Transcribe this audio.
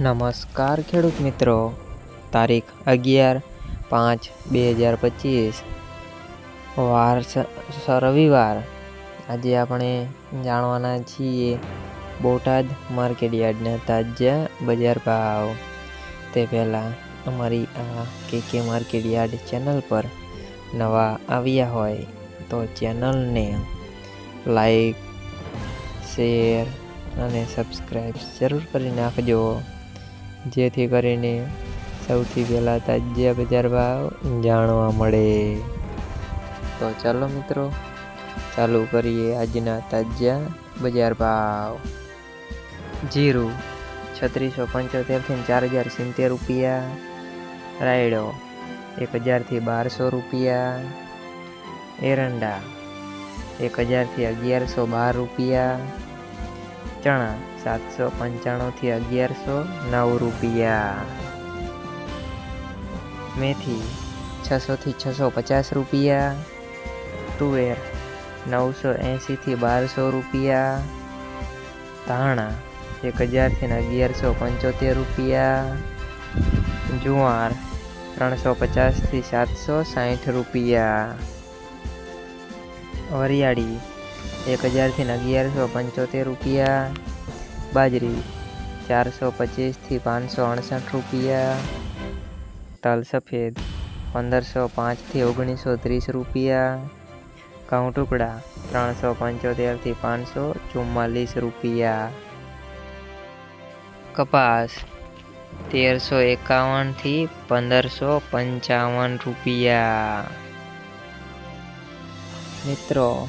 નમસ્કાર ખેડૂત મિત્રો. તારીખ અગિયાર પાંચ બે હજાર પચીસ. વાર રવિવાર. આજે આપણે જાણવાના છીએ બોટાદ માર્કેટ યાર્ડના તાજા બજાર ભાવ. તે પહેલાં અમારી આ કે કે માર્કેટ યાર્ડ ચેનલ પર નવા આવ્યા હોય તો ચેનલને લાઈક, શેર અને સબસ્ક્રાઈબ જરૂર કરી નાખજો. જેથી કરીને સૌથી પહેલાં તાજા બજાર ભાવ જાણવા મળે. તો ચાલો મિત્રો, ચાલુ કરીએ આજના તાજા બજાર ભાવ. જીરું છત્રીસો પંચોતેરથી ચાર હજાર સિત્તેર રૂપિયા. રાયડો એક હજારથી બારસો રૂપિયા. એરંડા એક હજારથી અગિયારસો બાર રૂપિયા. ચણા, સાતસો પંચાણુંથી અગિયારસો નવ રૂપિયા. મેથી, છસોથી છસો પચાસ રૂપિયા. તુવેર, નવસો એંશીથી બારસો રૂપિયા. ધાણા, એક હજારથી અગિયારસો પંચોતેર રૂપિયા. જુવાર, ત્રણસો પચાસથી સાતસો સાઠ રૂપિયા. વરિયાળી એક હજારથી અગિયારસો પંચોતેર રૂપિયા. બાજરી ચારસો પચીસથી પાંચસો અડસઠ રૂપિયા. તલ સફેદ પંદરસો પાંચથી ઓગણીસો ત્રીસ રૂપિયા. ઘઉં ટુકડા ત્રણસો પંચોતેરથી પાંચસો ચુમ્માલીસ રૂપિયા. કપાસ તેરસો એકાવનથી પંદરસો પંચાવન રૂપિયા. મિત્રો